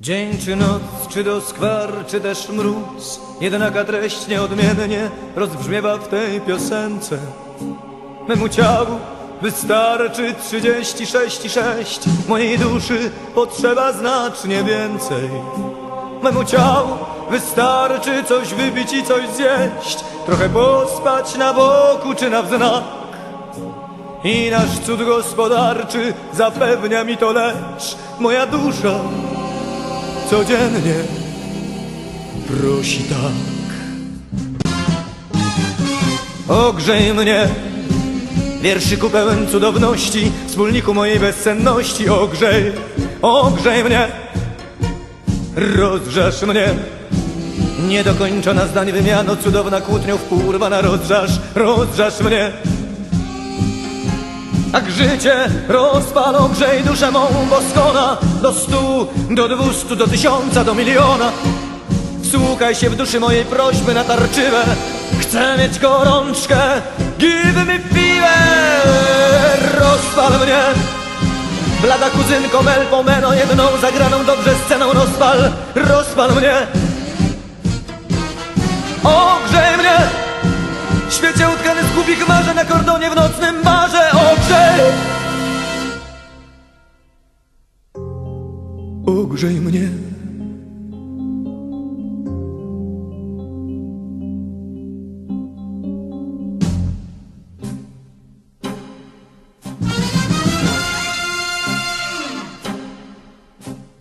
Dzień czy noc, czy doskwar, czy też mróz Jednaka treść nieodmiennie rozbrzmiewa w tej piosence. Memu ciału wystarczy 36 i 6 Mojej duszy potrzeba znacznie więcej. Memu ciału wystarczy coś wypić i coś zjeść. Trochę pospać na boku czy na wznak. I nasz cud gospodarczy zapewnia mi to lecz. Moja dusza codziennie prosi tak. Ogrzej mnie, wierszyku pełen cudowności, wspólniku mojej bezsenności, ogrzej, ogrzej mnie, rozrzasz mnie. Niedokończona zdań wymiano, cudowna kłótniów porwana, rozrzasz, rozrzasz mnie. Tak życie rozpal, ogrzej duszę mą boskona Do stu, do dwustu, do tysiąca, do miliona Wsłuchaj się w duszy mojej prośby natarczywe Chcę mieć gorączkę, give me fever Rozpal mnie. Blada kuzynko Mel Pomeno Jedną zagraną dobrze sceną rozpal. Rozpal mnie. Ogrzej mnie. Świecie utkany z głupich marzeń na kordonie w nocnym barze. Ogrzej Ogrzej mnie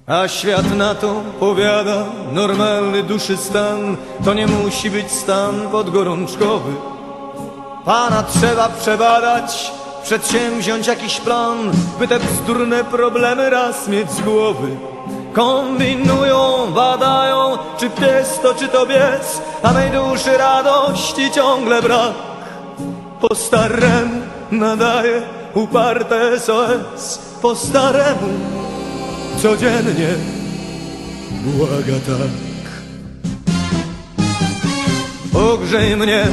A świat na to powiada, normalny duszy stan To nie musi być stan podgorączkowy. Pana trzeba przebadać, przedsięwziąć jakiś plan By te bzdurne problemy raz mieć z głowy. Kombinują, badają, czy pies to czy to bies A mej duszy radości ciągle brak. Po staremu nadaje uparte SOS Po staremu codziennie błaga tak. Ogrzej mnie,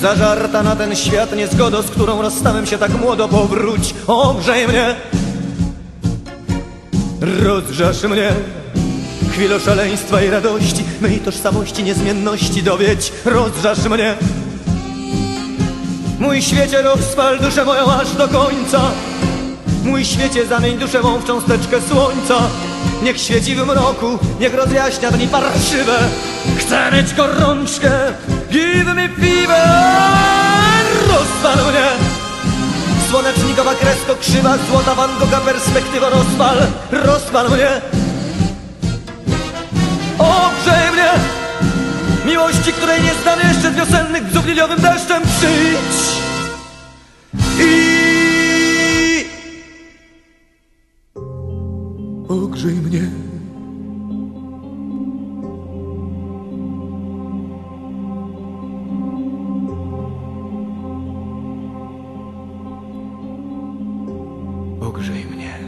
zażarta na ten świat niezgodo, z którą rozstałem się tak młodo, powróć. Ogrzej mnie, rozrzasz mnie, chwilę szaleństwa i radości, mej tożsamości, niezmienności dowiedź, rozrzasz mnie. Mój świecie rozpal duszę moją aż do końca Mój świecie zamień duszę mą w cząsteczkę słońca. Niech świeci w mroku, niech rozjaśnia dni parszywe. Chcę mieć gorączkę, give me fever Rozpal mnie. Słonecznikowa kresko krzywa, złota Van Gogha perspektywa rozpal Rozpal mnie. Ogrzej mnie Miłości, której nie znam jeszcze z wiosennych bzów liliowym deszczem przyjdź также и мне. Бог же и мне.